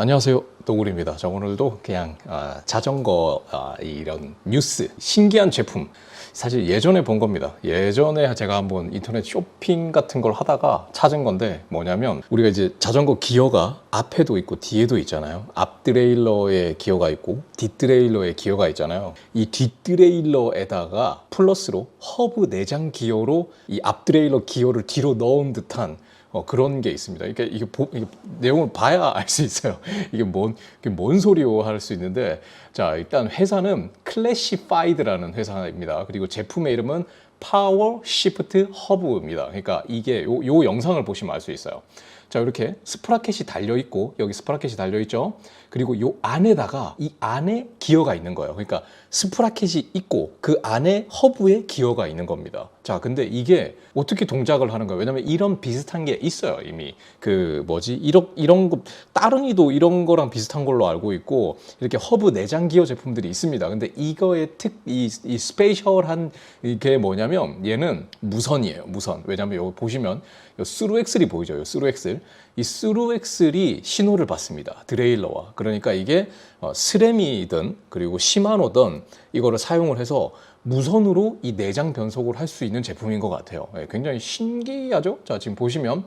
안녕하세요. 도굴입니다. 자, 오늘도 그냥 아, 자전거 아, 이런 뉴스, 신기한 제품. 사실 예전에 본 겁니다. 예전에 제가 한번 인터넷 쇼핑 같은 걸 하다가 찾은 건데 뭐냐면 우리가 이제 자전거 기어가 앞에도 있고 뒤에도 있잖아요. 앞 드레일러에 기어가 있고 뒷 드레일러에 기어가 있잖아요. 이 뒷 드레일러에다가 플러스로 허브 내장 기어로 이 앞 드레일러 기어를 뒤로 넣은 듯한 어, 그런 게 있습니다. 그러니까 이게, 보- 이게 내용을 봐야 알 수 있어요. 이게 뭔, 이게 뭔 소리요 할 수 있는데, 자, 일단 회사는 클래시파이드라는 회사입니다. 그리고 제품의 이름은 파워 시프트 허브입니다. 그러니까 이게 요, 요 영상을 보시면 알 수 있어요. 자, 이렇게 스프라켓이 달려 있고, 여기 스프라켓이 달려 있죠. 그리고 요 안에다가 이 안에 기어가 있는 거예요. 그러니까 스프라켓이 있고 그 안에 허브에 기어가 있는 겁니다. 자, 근데 이게 어떻게 동작을 하는 거예요? 왜냐면 이런 비슷한 게 있어요, 이미. 그 뭐지? 이런 이런 거 따릉이도 이런 거랑 비슷한 걸로 알고 있고 이렇게 허브 내장 기어 제품들이 있습니다. 근데 이거의 특이 이 스페셜한 이게 뭐냐면 얘는 무선이에요. 무선. 왜냐면 여기 보시면 요 스루 엑셀이 보이죠? 요 스루 엑셀. 이 스루 엑셀이 신호를 받습니다. 드레일러와. 그러니까 이게 어, 스램이든 그리고 시마노든 이거를 사용을 해서 무선으로 이 내장 변속을 할 수 있는 제품인 것 같아요. 예, 굉장히 신기하죠? 자, 지금 보시면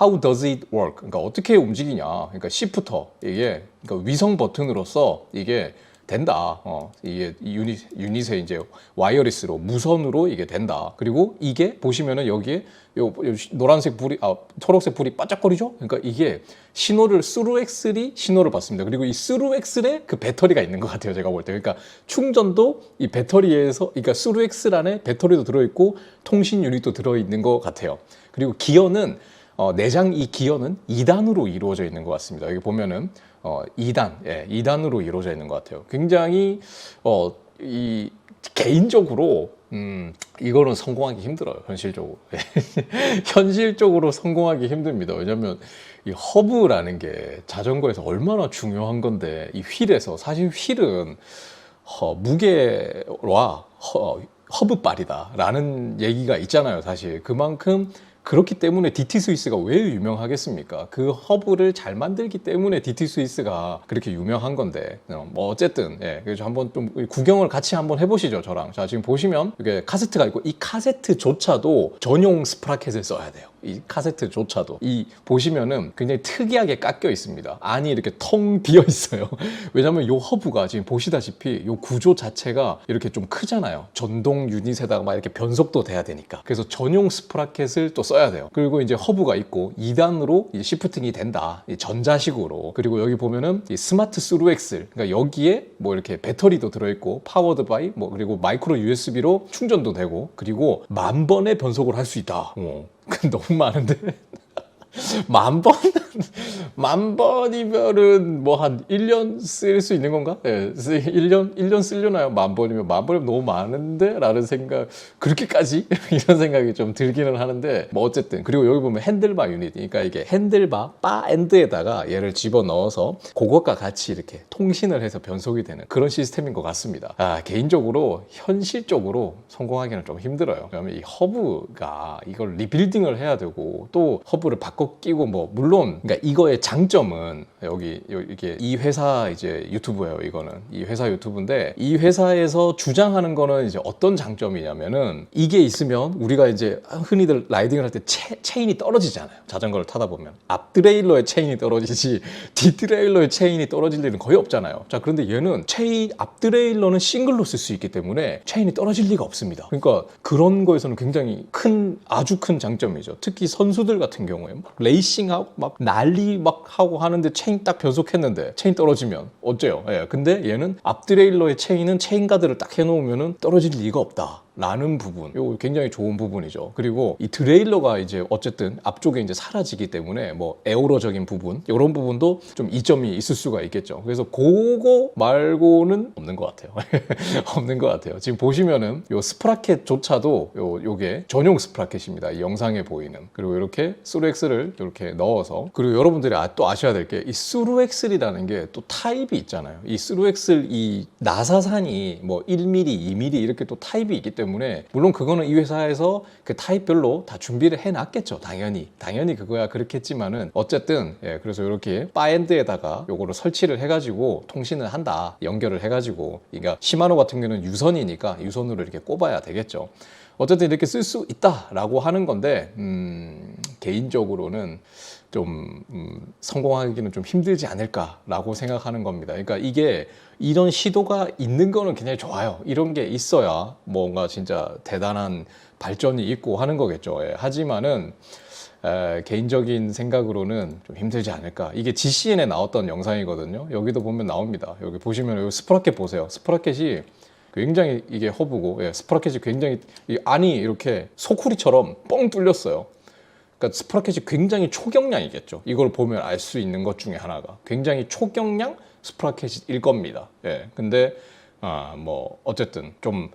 How does it work? 그러니까 어떻게 움직이냐? 그러니까 시프터 이게 그러니까 위성 버튼으로서 이게 된다. 어, 이게 유닛, 유닛에 이제 와이어리스로 무선으로 이게 된다. 그리고 이게 보시면은 여기에 요, 요 노란색 불이 아 초록색 불이 반짝거리죠. 그러니까 이게 신호를 스루 엑셀이 신호를 받습니다. 그리고 이 스루 엑셀에 그 배터리가 있는 것 같아요. 제가 볼 때. 그러니까 충전도 이 배터리에서 그러니까 스루 엑셀 안에 배터리도 들어 있고 통신 유닛도 들어 있는 것 같아요. 그리고 기어는 어, 내장 이 기어는 2단으로 이루어져 있는 것 같습니다. 여기 보면은 어, 2단, 예, 2단으로 이루어져 있는 것 같아요. 굉장히 어, 이 개인적으로 음, 이거는 성공하기 힘들어요, 현실적으로. 현실적으로 성공하기 힘듭니다. 왜냐면 이 허브라는 게 자전거에서 얼마나 중요한 건데 이 휠에서 사실 휠은 허, 무게와 허, 허브발이다라는 얘기가 있잖아요, 사실. 그만큼 그렇기 때문에 DT 스위스가 왜 유명하겠습니까? 그 허브를 잘 만들기 때문에 DT 스위스가 그렇게 유명한 건데, 어, 뭐 어쨌든 예, 그래서 한번 좀 구경을 같이 한번 해보시죠, 저랑. 자, 지금 보시면 이게 카세트가 있고 이 카세트조차도 전용 스프라켓을 써야 돼요. 이 카세트조차도 이 보시면은 굉장히 특이하게 깎여 있습니다. 안이 이렇게 텅 비어 있어요. 왜냐면 요 허브가 지금 보시다시피 요 구조 자체가 이렇게 좀 크잖아요. 전동 유닛에다가 막 이렇게 변속도 돼야 되니까. 그래서 전용 스프라켓을 또 써야 돼요. 그리고 이제 허브가 있고 2단으로 시프팅이 된다. 이 전자식으로. 그리고 여기 보면은 이 스마트 스루 엑셀. 그러니까 여기에 뭐 이렇게 배터리도 들어있고 파워드 바이 뭐 그리고 마이크로 USB로 충전도 되고 그리고 만 번의 변속을 할 수 있다. 어. 그 너무 많은데. 만 번? 만 번이면은 뭐 한 1년 쓸 수 있는 건가? 예, 1년, 1년 쓰려나요? 만 번이면 만 번이면 너무 많은데? 라는 생각, 그렇게까지? 이런 생각이 좀 들기는 하는데, 뭐 어쨌든. 그리고 여기 보면 핸들바 유닛. 그러니까 이게 핸들바, 바 엔드에다가 얘를 집어 넣어서 그것과 같이 이렇게 통신을 해서 변속이 되는 그런 시스템인 것 같습니다. 아, 개인적으로, 현실적으로 성공하기는 좀 힘들어요. 왜냐면 이 허브가 이걸 리빌딩을 해야 되고, 또 허브를 바꿔 끼고 뭐, 물론, 그러니까 이거의 장점은 여기, 요- 이게 이 회사 이제 유튜브예요, 이거는. 이 회사 유튜브인데, 이 회사에서 주장하는 거는 이제 어떤 장점이냐면은, 이게 있으면 우리가 이제 흔히들 라이딩을 할 때 체인이 떨어지잖아요. 자전거를 타다 보면. 앞 드레일러의 체인이 떨어지지, 뒷 드레일러의 체인이 떨어질 일은 거의 없잖아요. 자, 그런데 얘는 체인, 앞 드레일러는 싱글로 쓸 수 있기 때문에 체인이 떨어질 리가 없습니다. 그러니까 그런 거에서는 굉장히 큰, 아주 큰 장점이죠. 특히 선수들 같은 경우에 막 레이싱하고 막 난리 막 하고 하는데 체인 딱 변속했는데 체인 떨어지면 어째요? 예. 근데 얘는 앞 드레일러의 체인은 체인 가드를 딱 해놓으면은 떨어질 리가 없다. 라는 부분, 요 굉장히 좋은 부분이죠. 그리고 이 드레일러가 이제 어쨌든 앞쪽에 이제 사라지기 때문에 뭐 에어로적인 부분, 이런 부분도 좀 이점이 있을 수가 있겠죠. 그래서 그거 말고는 없는 것 같아요. 없는 것 같아요. 지금 보시면은 요 스프라켓조차도 요 요게 전용 스프라켓입니다. 이 영상에 보이는 그리고 이렇게 스루엑스를 이렇게 넣어서 그리고 여러분들이 아, 또 아셔야 될 게 이 스루엑슬이라는 게 또 타입이 있잖아요. 이 스루엑슬 이 나사산이 뭐 1mm, 2mm 이렇게 또 타입이 있기 때문에 때문에 물론 그거는 이 회사에서 그 타입별로 다 준비를 해놨겠죠. 당연히 당연히 그거야 그렇겠지만은 어쨌든 예, 그래서 이렇게 바엔드에다가 요거를 설치를 해가지고 통신을 한다 연결을 해가지고 그러니까 시마노 같은 경우는 유선이니까 유선으로 이렇게 꼽아야 되겠죠. 어쨌든 이렇게 쓸 수 있다라고 하는 건데 음, 개인적으로는 좀 음, 성공하기는 좀 힘들지 않을까라고 생각하는 겁니다. 그러니까 이게 이런 시도가 있는 거는 굉장히 좋아요. 이런 게 있어야 뭔가 진짜 대단한 발전이 있고 하는 거겠죠. 예. 하지만은 에, 개인적인 생각으로는 좀 힘들지 않을까. 이게 GCN에 나왔던 영상이거든요. 여기도 보면 나옵니다. 여기 보시면 여기 스프라켓 보세요. 스프라켓이 굉장히 이게 허브고 예, 스프라켓이 굉장히 이 안이 이렇게 소쿠리처럼 뻥 뚫렸어요. 그러니까 스프라켓이 굉장히 초경량이겠죠. 이걸 보면 알 수 있는 것 중에 하나가 굉장히 초경량 스프라켓일 겁니다. 예. 근데 아, 뭐 어쨌든 좀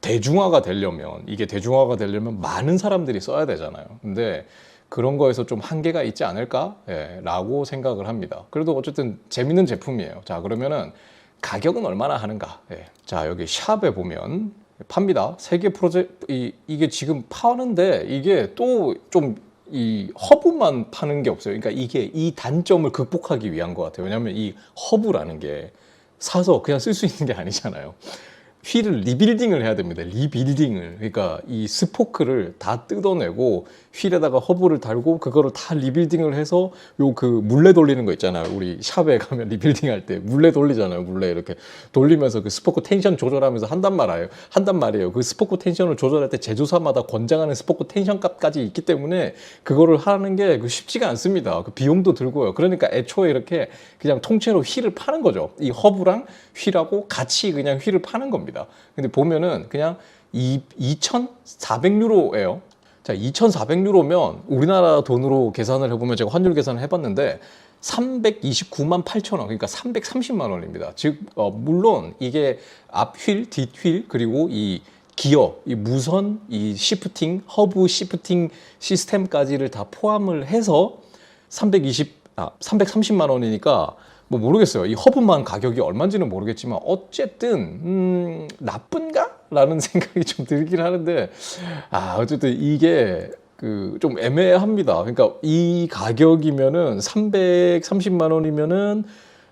대중화가 되려면 이게 대중화가 되려면 많은 사람들이 써야 되잖아요. 근데 그런 거에서 좀 한계가 있지 않을까? 예, 라고 생각을 합니다. 그래도 어쨌든 재밌는 제품이에요. 자, 그러면은 가격은 얼마나 하는가? 예. 자, 여기 샵에 보면 팝니다. 세계 프로젝트, 이, 이게 지금 파는데 이게 또 좀 이 허브만 파는 게 없어요. 그러니까 이게 이 단점을 극복하기 위한 것 같아요. 왜냐하면 이 허브라는 게 사서 그냥 쓸 수 있는 게 아니잖아요. 휠을 리빌딩을 해야 됩니다. 리빌딩을. 그러니까 이 스포크를 다 뜯어내고 휠에다가 허브를 달고 그거를 다 리빌딩을 해서 요 그 물레 돌리는 거 있잖아요. 우리 샵에 가면 리빌딩 할 때 물레 돌리잖아요. 물레 이렇게 돌리면서 그 스포크 텐션 조절하면서 한단 말이에요. 한단 말이에요. 그 스포크 텐션을 조절할 때 제조사마다 권장하는 스포크 텐션 값까지 있기 때문에 그거를 하는 게그 쉽지가 않습니다. 그 비용도 들고요. 그러니까 애초에 이렇게 그냥 통째로 휠을 파는 거죠. 이 허브랑 휠하고 같이 그냥 휠을 파는 겁니다. 근데 보면은 그냥 2,400유로예요. 자, 2,400유로면 우리나라 돈으로 계산을 해보면 제가 환율 계산을 해봤는데 329만 8천 원, 그러니까 330만 원입니다. 즉, 어, 물론 이게 앞휠, 뒷휠, 그리고 이 기어, 이 무선, 이 시프팅, 허브 시프팅 시스템까지를 다 포함을 해서 320, 아, 330만 원이니까 뭐 모르겠어요. 이 허브만 가격이 얼마인지는 모르겠지만 어쨌든 음, 나쁜가? 라는 생각이 좀 들긴 하는데 아 어쨌든 이게 그 좀 애매합니다. 그러니까 이 가격이면은 330만 원이면은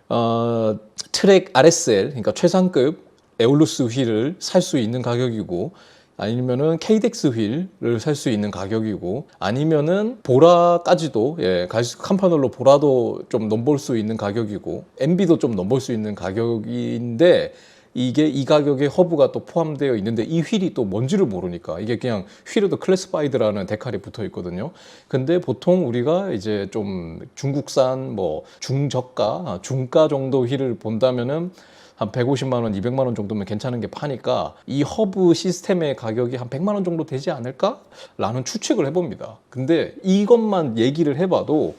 어, 트랙 RSL 그러니까 최상급 에올루스 휠을 살 수 있는 가격이고 아니면은 KDX 휠을 살 수 있는 가격이고 아니면은 보라까지도 예, 캄파놀로 보라도 좀 넘볼 수 있는 가격이고 MB도 좀 넘볼 수 있는 가격인데 이게 이 가격에 허브가 또 포함되어 있는데 이 휠이 또 뭔지를 모르니까 이게 그냥 휠에도 클래스파이드라는 데칼이 붙어 있거든요. 근데 보통 우리가 이제 좀 중국산 뭐 중저가, 중가 정도 휠을 본다면은 한 150만 원, 200만 원 정도면 괜찮은 게 파니까 이 허브 시스템의 가격이 한 100만 원 정도 되지 않을까? 라는 추측을 해봅니다. 근데 이것만 얘기를 해봐도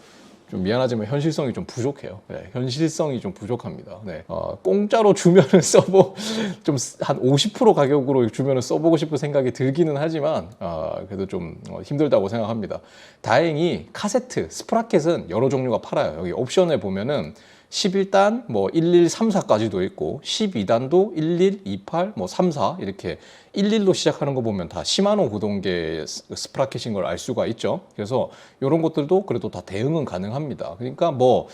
좀 미안하지만 현실성이 좀 부족해요. 네, 현실성이 좀 부족합니다. 네, 어, 공짜로 주면은 써보 좀 한 50% 가격으로 주면은 써보고 싶은 생각이 들기는 하지만 어, 그래도 좀 어, 힘들다고 생각합니다. 다행히 카세트, 스프라켓은 여러 종류가 팔아요. 여기 옵션에 보면은 11단 뭐 11, 34까지도 있고 12단도 11, 28, 뭐 34 이렇게 11로 시작하는 거 보면 다 시마노 구동계 스프라켓인 걸 알 수가 있죠. 그래서 이런 것들도 그래도 다 대응은 가능합니다. 그러니까 뭐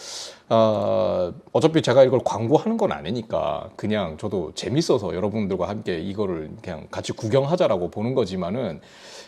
어, 어차피 제가 이걸 광고하는 건 아니니까 그냥 저도 재밌어서 여러분들과 함께 이거를 그냥 같이 구경하자라고 보는 거지만은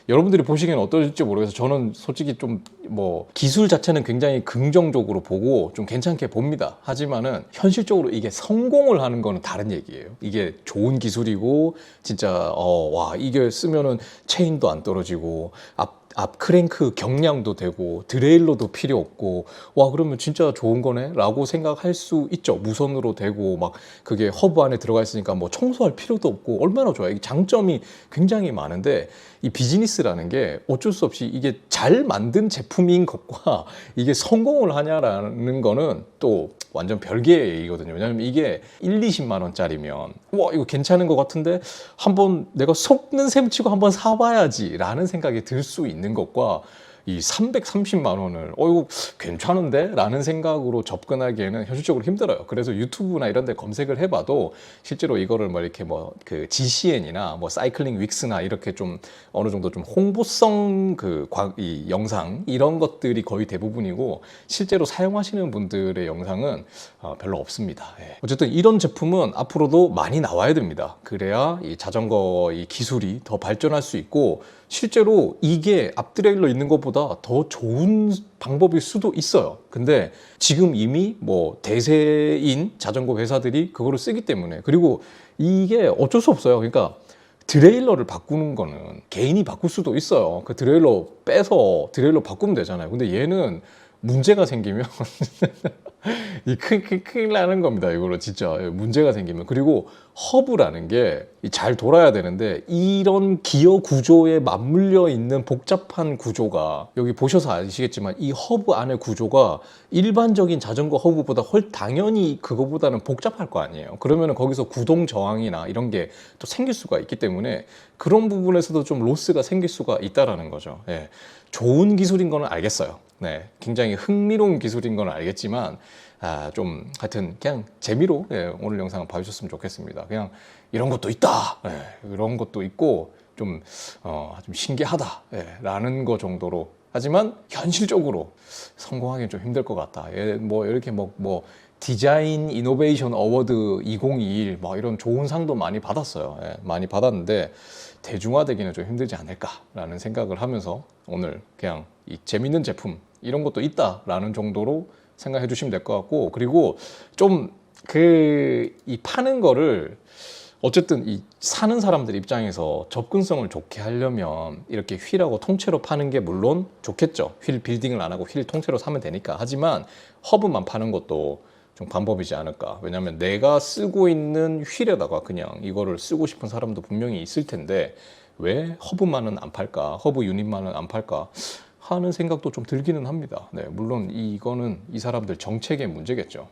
여러분들이 보시기엔 어떨지 모르겠어요. 저는 솔직히 좀 뭐 기술 자체는 굉장히 긍정적으로 보고 좀 괜찮게 봅니다. 하지만은 현실적으로 이게 성공을 하는 거는 다른 얘기예요. 이게 좋은 기술이고 진짜 어, 와 이게 쓰면은 체인도 안 떨어지고 앞 앞 크랭크 경량도 되고 드레일러도 필요 없고 와 그러면 진짜 좋은 거네? 라고 생각할 수 있죠. 무선으로 되고 막 그게 허브 안에 들어가 있으니까 뭐 청소할 필요도 없고 얼마나 좋아요. 이 장점이 굉장히 많은데 이 비즈니스라는 게 어쩔 수 없이 이게 잘 만든 제품인 것과 이게 성공을 하냐라는 거는 또 완전 별개의 얘기거든요. 왜냐하면 이게 1, 20만 원짜리면 와 이거 괜찮은 것 같은데 한번 내가 속는 셈 치고 한번 사봐야지라는 생각이 들 수 있는 것과 이 330만 원을 어 이거 괜찮은데? 라는 생각으로 접근하기에는 현실적으로 힘들어요. 그래서 유튜브나 이런 데 검색을 해봐도 실제로 이거를 뭐 이렇게 뭐 그 GCN이나 뭐 사이클링 윅스나 이렇게 좀 어느 정도 좀 홍보성 그 이 영상 이런 것들이 거의 대부분이고 실제로 사용하시는 분들의 영상은 어, 별로 없습니다. 예. 어쨌든 이런 제품은 앞으로도 많이 나와야 됩니다. 그래야 이 자전거 이 기술이 더 발전할 수 있고 실제로 이게 앞드레일러 있는 것보다 더 좋은 방법일 수도 있어요. 근데 지금 이미 뭐 대세인 자전거 회사들이 그거를 쓰기 때문에 그리고 이게 어쩔 수 없어요. 그러니까 드레일러를 바꾸는 거는 개인이 바꿀 수도 있어요. 그 드레일러 빼서 드레일러 바꾸면 되잖아요. 근데 얘는 문제가 생기면 이 큰, 큰, 큰일 나는 겁니다. 이거로 진짜 예, 문제가 생기면 그리고 허브라는 게 잘 돌아야 되는데 이런 기어 구조에 맞물려 있는 복잡한 구조가 여기 보셔서 아시겠지만 이 허브 안의 구조가 일반적인 자전거 허브보다 훨 당연히 그거보다는 복잡할 거 아니에요. 그러면 거기서 구동 저항이나 이런 게 또 생길 수가 있기 때문에 그런 부분에서도 좀 로스가 생길 수가 있다라는 거죠. 예. 좋은 기술인 거는 알겠어요. 네, 굉장히 흥미로운 기술인 건 알겠지만 아, 좀 하여튼 그냥 재미로 예, 오늘 영상을 봐주셨으면 좋겠습니다. 그냥 이런 것도 있다, 예, 이런 것도 있고 좀, 어, 좀 신기하다, 예, 라는 거 정도로 하지만 현실적으로 성공하기는 좀 힘들 것 같다. 예, 뭐 이렇게 뭐, 뭐 디자인 이노베이션 어워드 2021 막 이런 좋은 상도 많이 받았어요. 예, 많이 받았는데 대중화되기는 좀 힘들지 않을까라는 생각을 하면서 오늘 그냥 이 재밌는 제품 이런 것도 있다라는 정도로 생각해 주시면 될 것 같고 그리고 좀 그 이 파는 거를 어쨌든 이 사는 사람들 입장에서 접근성을 좋게 하려면 이렇게 휠하고 통째로 파는 게 물론 좋겠죠. 휠 빌딩을 안 하고 휠 통째로 사면 되니까. 하지만 허브만 파는 것도 좀 방법이지 않을까. 왜냐하면 내가 쓰고 있는 휠에다가 그냥 이거를 쓰고 싶은 사람도 분명히 있을 텐데 왜 허브만은 안 팔까? 허브 유닛만은 안 팔까? 하는 생각도 좀 들기는 합니다. 네, 물론 이거는 이 사람들 정책의 문제겠죠.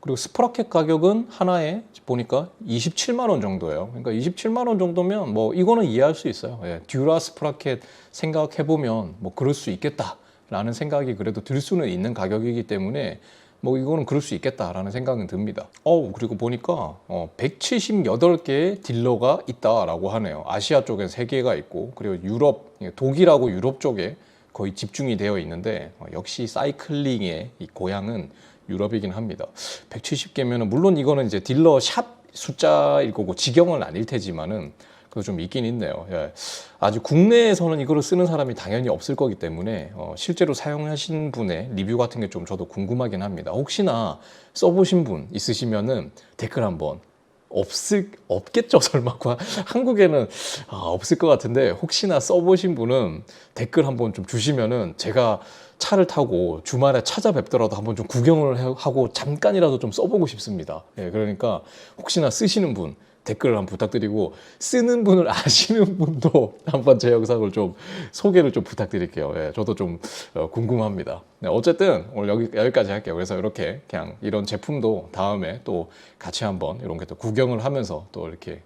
그리고 스프라켓 가격은 하나에 보니까 27만 원 정도예요. 그러니까 27만 원 정도면 뭐 이거는 이해할 수 있어요. 예, 듀라 스프라켓 생각해 보면 뭐 그럴 수 있겠다라는 생각이 그래도 들 수는 있는 가격이기 때문에 뭐 이거는 그럴 수 있겠다라는 생각은 듭니다. 어 그리고 보니까 어, 178개의 딜러가 있다라고 하네요. 아시아 쪽엔 3개가 있고 그리고 유럽 독일하고 유럽 쪽에 거의 집중이 되어 있는데 어, 역시 사이클링의 이 고향은 유럽이긴 합니다. 170개면은 물론 이거는 이제 딜러 샵 숫자일 거고 직영은 아닐 테지만은 그거 좀 있긴 있네요. 예. 아직 국내에서는 이거를 쓰는 사람이 당연히 없을 거기 때문에 어, 실제로 사용하신 분의 리뷰 같은 게 좀 저도 궁금하긴 합니다. 혹시나 써보신 분 있으시면은 댓글 한번 없을 없겠죠 설마 한국에는 아, 없을 것 같은데 혹시나 써보신 분은 댓글 한번 좀 주시면은 제가 차를 타고 주말에 찾아뵙더라도 한번 좀 구경을 해- 하고 잠깐이라도 좀 써보고 싶습니다. 예, 그러니까 혹시나 쓰시는 분 댓글을 한번 부탁드리고 쓰는 분을 아시는 분도 한번 제 영상을 좀 소개를 좀 부탁드릴게요. 예, 저도 좀 어, 궁금합니다. 네, 어쨌든 오늘 여기 여기까지 할게요. 그래서 이렇게 그냥 이런 제품도 다음에 또 같이 한번 이런 게 또 구경을 하면서 또 이렇게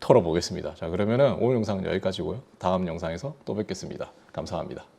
털어보겠습니다. 자 그러면은 오늘 영상은 여기까지고요. 다음 영상에서 또 뵙겠습니다. 감사합니다.